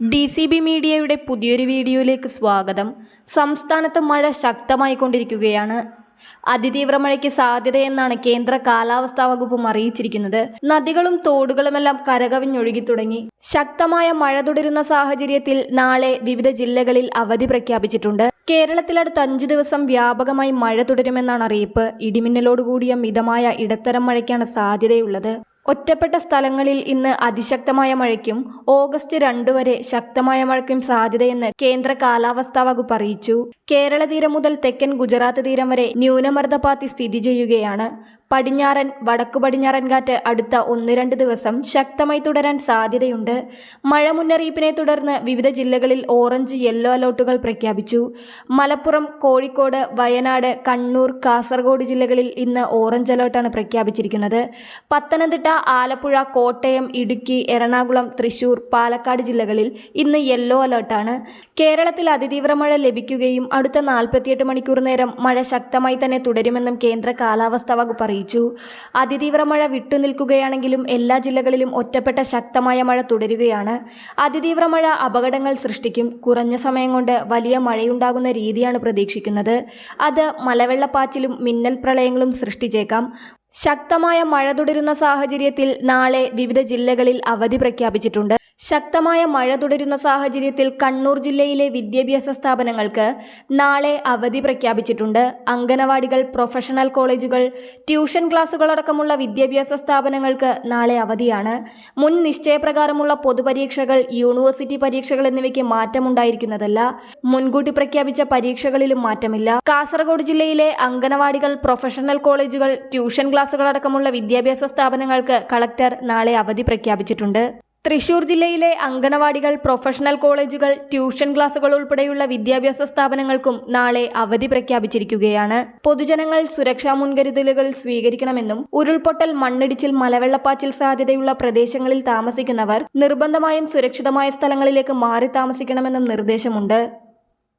D C B മീഡിയയുടെ പുതിയൊരു വീഡിയോയിലേക്ക് സ്വാഗതം. സംസ്ഥാനത്ത് മഴ ശക്തമായി കൊണ്ടിരിക്കുകയാണ്. അതിതീവ്ര മഴയ്ക്ക് സാധ്യതയെന്നാണ് കേന്ദ്ര കാലാവസ്ഥാ വകുപ്പും അറിയിച്ചിരിക്കുന്നത്. നദികളും തോടുകളുമെല്ലാം കരകവിഞ്ഞൊഴുകി തുടങ്ങി. ശക്തമായ മഴ തുടരുന്ന സാഹചര്യത്തിൽ നാളെ വിവിധ ജില്ലകളിൽ അവധി പ്രഖ്യാപിച്ചിട്ടുണ്ട്. കേരളത്തിൽ അഞ്ചു അഞ്ച് ദിവസം വ്യാപകമായി മഴ തുടരുമെന്നാണ് അറിയിപ്പ്. ഇടിമിന്നലോടുകൂടിയ മിതമായ ഇടത്തരം മഴയ്ക്കാണ് സാധ്യതയുള്ളത്. ഒറ്റപ്പെട്ട സ്ഥലങ്ങളിൽ ഇന്ന് അതിശക്തമായ മഴയ്ക്കും ഓഗസ്റ്റ് രണ്ട് വരെ ശക്തമായ മഴയ്ക്കും സാധ്യതയെന്ന് കേന്ദ്ര കാലാവസ്ഥാ വകുപ്പ് അറിയിച്ചു. കേരള തീരം മുതൽ തെക്കൻ ഗുജറാത്ത് തീരം വരെ ന്യൂനമർദ്ദപാത്തി സ്ഥിതി ചെയ്യുകയാണ്. പടിഞ്ഞാറൻ വടക്കു പടിഞ്ഞാറൻ കാറ്റ് അടുത്ത ഒന്ന് രണ്ട് ദിവസം ശക്തമായി തുടരാൻ സാധ്യതയുണ്ട്. മഴ മുന്നറിയിപ്പിനെ തുടർന്ന് വിവിധ ജില്ലകളിൽ ഓറഞ്ച് യെല്ലോ അലർട്ടുകൾ പ്രഖ്യാപിച്ചു. മലപ്പുറം കോഴിക്കോട് വയനാട് കണ്ണൂർ കാസർഗോഡ് ജില്ലകളിൽ ഇന്ന് ഓറഞ്ച് അലേർട്ടാണ് പ്രഖ്യാപിച്ചിരിക്കുന്നത്. പത്തനംതിട്ട ആലപ്പുഴ കോട്ടയം ഇടുക്കി എറണാകുളം തൃശൂർ പാലക്കാട് ജില്ലകളിൽ ഇന്ന് യെല്ലോ അലേർട്ടാണ്. കേരളത്തിൽ അതിതീവ്ര മഴ ലഭിക്കുകയും അടുത്ത നാൽപ്പത്തിയെട്ട് മണിക്കൂർ നേരം മഴ ശക്തമായി തന്നെ തുടരുമെന്നും കേന്ദ്ര കാലാവസ്ഥാ വകുപ്പ് അറിയിച്ചു. അതിതീവ്ര മഴ വിട്ടുനിൽക്കുകയാണെങ്കിലും എല്ലാ ജില്ലകളിലും ഒറ്റപ്പെട്ട ശക്തമായ മഴ തുടരുകയാണ്. അതിതീവ്ര മഴ അപകടങ്ങൾ സൃഷ്ടിക്കും. കുറഞ്ഞ സമയം കൊണ്ട് വലിയ മഴയുണ്ടാകുന്ന രീതിയാണ് പ്രതീക്ഷിക്കുന്നത്. അത് മലവെള്ളപ്പാച്ചിലും മിന്നൽ പ്രളയങ്ങളും സൃഷ്ടിച്ചേക്കാം. ശക്തമായ മഴ തുടരുന്ന സാഹചര്യത്തിൽ നാളെ വിവിധ ജില്ലകളിൽ അവധി പ്രഖ്യാപിച്ചിട്ടുണ്ട്. ശക്തമായ മഴ തുടരുന്ന സാഹചര്യത്തിൽ കണ്ണൂർ ജില്ലയിലെ വിദ്യാഭ്യാസ സ്ഥാപനങ്ങൾക്ക് നാളെ അവധി പ്രഖ്യാപിച്ചിട്ടുണ്ട്. അംഗനവാടികൾ പ്രൊഫഷണൽ കോളേജുകൾ ട്യൂഷൻ ക്ലാസുകളടക്കമുള്ള വിദ്യാഭ്യാസ സ്ഥാപനങ്ങൾക്ക് നാളെ അവധിയാണ്. മുൻ നിശ്ചയപ്രകാരമുള്ള പൊതുപരീക്ഷകൾ യൂണിവേഴ്സിറ്റി പരീക്ഷകൾ എന്നിവയ്ക്ക് മാറ്റമുണ്ടായിരിക്കുന്നതല്ല. മുൻകൂട്ടി പ്രഖ്യാപിച്ച പരീക്ഷകളിലും മാറ്റമില്ല. കാസർഗോഡ് ജില്ലയിലെ അംഗനവാടികൾ പ്രൊഫഷണൽ കോളേജുകൾ ട്യൂഷൻ ക്ലാസുകളടക്കമുള്ള വിദ്യാഭ്യാസ സ്ഥാപനങ്ങൾക്ക് കളക്ടർ നാളെ അവധി പ്രഖ്യാപിച്ചിട്ടുണ്ട്. തൃശൂർ ജില്ലയിലെ അംഗനവാടികൾ പ്രൊഫഷണൽ കോളേജുകൾ ട്യൂഷൻ ക്ലാസുകൾ ഉൾപ്പെടെയുള്ള വിദ്യാഭ്യാസ സ്ഥാപനങ്ങൾക്കും നാളെ അവധി പ്രഖ്യാപിച്ചിരിക്കുകയാണ്. പൊതുജനങ്ങൾ സുരക്ഷാ മുൻകരുതലുകൾ സ്വീകരിക്കണമെന്നും ഉരുൾപൊട്ടൽ മണ്ണിടിച്ചിൽ മലവെള്ളപ്പാച്ചിൽ സാധ്യതയുള്ള പ്രദേശങ്ങളിൽ താമസിക്കുന്നവർ നിർബന്ധമായും സുരക്ഷിതമായ സ്ഥലങ്ങളിലേക്ക് മാറി താമസിക്കണമെന്നും നിർദ്ദേശമുണ്ട്.